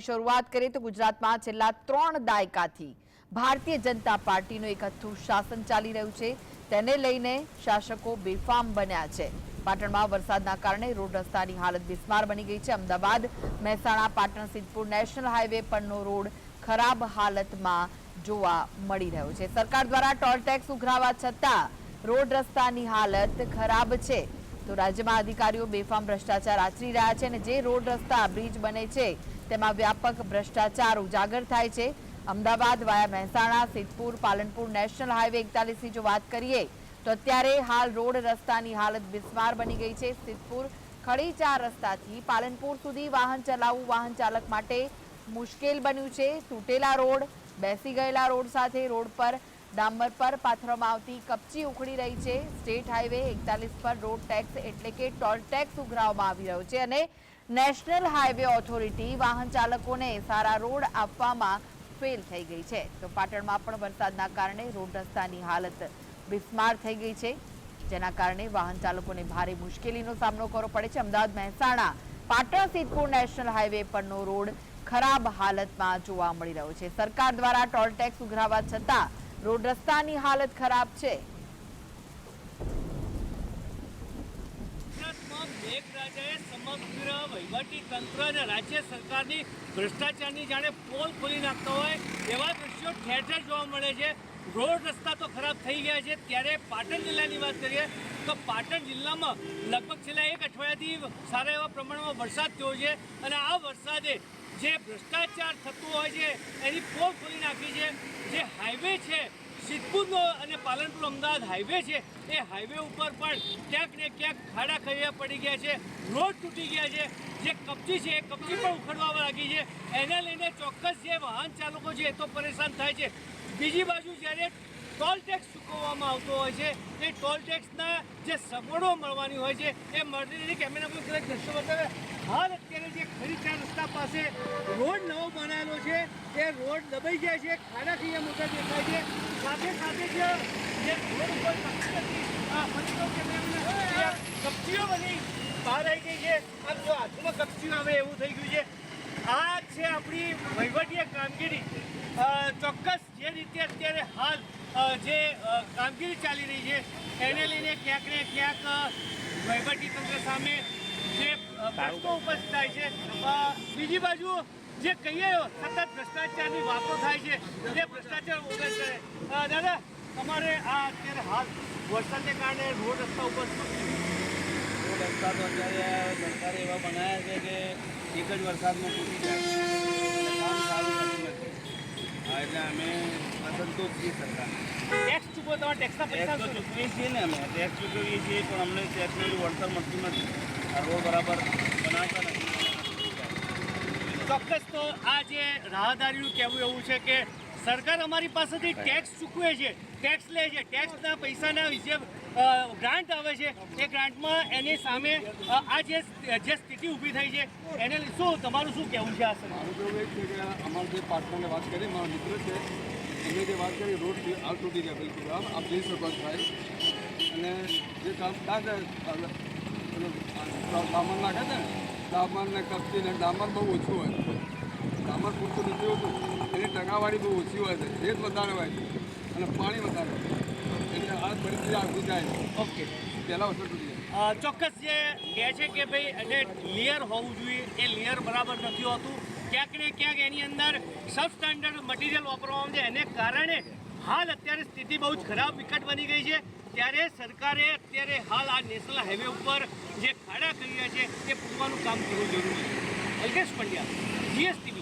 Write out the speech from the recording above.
શરૂઆત કરીએ તો ગુજરાતમાં છેલ્લા ત્રણ દાયકાથી ભારતીય જનતા પાર્ટીનું એક હથ્થું શાસન ચાલી રહ્યું છે. તેને લઈને શાસકો બેફામ બન્યા છે. પાટણમાં વરસાદના કારણે રોડ રસ્તાની હાલત બિસ્માર બની ગઈ છે. અમદાવાદ, મહેસાણા, પાટણ, સિદ્ધપુર નેશનલ હાઈવે પરનો રોડ ખરાબ હાલતમાં જોવા મળી રહ્યો છે. સરકાર દ્વારા ટોલ ટેક્સ ઉઘરાવા છતાં રોડ રસ્તાની હાલત ખરાબ છે. તો રાજ્યમાં અધિકારીઓ બેફામ ભ્રષ્ટાચાર આચરી રહ્યા છે અને જે રોડ રસ્તા બ્રિજ બને છે તેમાં વ્યાપક ભ્રષ્ટાચાર ઉજાગર થાય છે. Ahmedabad via Mehsana, Siddhpur, Palanpur national highway એકતાલીસની જો વાત કરીએ, તો અત્યારે હાલ રોડ રસ્તાની હાલત બિસ્માર બની ગઈ છે. સિદ્ધપુર ખડીચાર રસ્તાથી પાલનપુર સુધી વાહન ચલાવવું વાહન ચાલક માટે મુશ્કેલ બન્યું છે. તૂટેલા રોડ, બેસી ગયેલા રોડ સાથે રોડ પર, ડામર પર પાથરવામાં આવતી કપચી ઉખડી રહી છે. સ્ટેટ હાઈવે એકતાલીસ પર રોડ ટેક્સ એટલે કે ટોલ ટેક્સ ઉઘરાવવામાં આવી રહ્યો છે અને નેશનલ હાઈવે ઓથોરિટી વાહન ચાલકોને સારા રોડ આપવામાં ફેલ થઈ ગઈ છે. તો પાટણમાં પણ વરસાદના કારણે રોડ રસ્તાની હાલત બિસ્માર થઈ ગઈ છે. જેના કારણે વાહન ચાલકોને ભારે મુશ્કેલીનો સામનો કરવો પડે છે. અમદાવાદ મહેસાણા, પાટણ, સિદ્ધપુર નેશનલ હાઈવે પરનો રોડ ખરાબ હાલતમાં જોવા મળી રહ્યો છે. સરકાર દ્વારા ટોલ ટેક્સ ઉઘરાવા છતાં રોડ રસ્તાની હાલત ખરાબ છે. ગુજરાતમાં મેઘરાજાએ સમગ્ર વહીવટી તંત્ર અને રાજ્ય સરકારની ભ્રષ્ટાચારની જાણે પોલ ખોલી નાખતા હોય એવા દ્રશ્યો ઠેર ઠેર જોવા મળે છે. રોડ રસ્તા તો ખરાબ થઈ ગયા છે. ત્યારે પાટણ જિલ્લાની વાત કરીએ તો પાટણ જિલ્લામાં લગભગ છેલ્લા એક અઠવાડિયાથી સારા એવા પ્રમાણમાં વરસાદ થયો છે અને આ વરસાદે જે ભ્રષ્ટાચાર થતું હોય છે, એની પોલ ખોલી નાખી છે. જે હાઈવે છે સિદ્ધપુરનો અને પાલનપુર અમદાવાદ હાઈવે છે. એ હાઈવે ઉપર પણ ક્યાંક ને ક્યાંક ખાડા ખરિયા પડી ગયા છે, રોડ તૂટી ગયા છે. જે કપચી છે, એ કપચી પણ ઉખડવા લાગી છે. એને લઈને ચોક્કસ જે વાહન ચાલકો છે, એ તો પરેશાન થાય છે. બીજી બાજુ જ્યારે ટોલ ટેક્સ ચૂકવવામાં આવતો હોય છે, એ ટોલ ટેક્સના જે સગવડો મળવાની હોય છે, એ મળતી નથી. કેમેરા પર કદાચ દ્રશ્યો બતાવે. હાલ અત્યારે જે ખરીચાર રસ્તા પાસે રોડ નવો બનાવેલો છે એ રોડ દબાઈ ગયા છે ખાડા એ મોટા દેખાય છે. સાથે સાથે જે જે રોડ ઉપર કપચીઓ બની બહાર આવી ગઈ છે. આમ જો હાથમાં કપચીઓ આવે એવું થઈ ગયું છે. આ છે આપણી વહીવટીય કામગીરી. ચોક્કસ જે રીતે અત્યારે હાલ જે કામગીરી ચાલી રહી છે એને લઈને ક્યાંક ને ક્યાંક અ, વહીવટી તંત્ર સામે જે પ્રશ્નો ઉપસ્થિત થાય છે. બીજી બાજુ જે કહીએ સતત ભ્રષ્ટાચારની વાતો થાય છે જે ભ્રષ્ટાચાર વગર કરે. દાદા તમારે આ અત્યારે હાલ વરસાદને કારણે રોડ રસ્તા ઉપર રોડ રસ્તા તો અત્યારે સરકારે એવા બનાવ્યા છે કે એક જ વરસાદમાં તૂટી જાય. કામ સારું નથી. હા એટલે અમે અસંતોષ છીએ સરકાર ટેક્સ ચૂકવો તમારે ટેક્સના પૈસા? ચૂકવીએ છીએ ને અમે. ટેક્સ ચૂકવીએ છીએ પણ અમને ટેક્સનું વળતર મળતું નથી. આ રોડ બરાબર ચોક્કસ તો આ જે રાહદારીનું કહેવું એવું છે કે સરકાર અમારી પાસેથી ટેક્સ ચૂકવે છે ટેક્સ લે છે ટેક્સના પૈસાના વિશે ગ્રાન્ટ આવે છે. એ ગ્રાન્ટમાં એની સામે આ જે જે સ્થિતિ ઊભી થઈ છે એને શું તમારું શું કહેવું છે આ સર? મારું કહેવું એ છે કે અમારા જે પાર્ટનરને વાત કરી મારા મિત્ર છે એમને જે વાત કરી રોડ હાલ તૂટી ગયા બિલકુલ આમ આપ જઈ શકો થાય ભાઈ. અને જે કામ કાંઈ ડામર નાખે છે ને ડામર ને કપચી ને ડામર બહુ ઓછું હોય ડામર પૂરતું નથી હોતું એની ટકાવારી બહુ ઓછી હોય છે. રેત વધારે હોય છે અને પાણી વધારે હોય એટલે આ પરિસ્થિતિ આવી જાય ઓકે. પહેલાં વસ્તુ તૂટી જાય ચોક્કસ જે કહે છે કે ભાઈ એને લેયર હોવું જોઈએ. એ લેયર બરાબર નથી હોતું. ક્યાંક ને ક્યાંક એની અંદર સબ સ્ટાન્ડર્ડ મટીરિયલ વાપરવામાં આવે છે. એને કારણે હાલ અત્યારે સ્થિતિ બહુ જ ખરાબ વિકટ બની ગઈ છે. ત્યારે સરકારે અત્યારે હાલ આ નેશનલ હાઈવે ઉપર જે ખાડા કર્યા છે તે પૂરવાનું કામ કરવું જરૂરી છે. અલ્કેશ પંડ્યા, જીએસટીવી.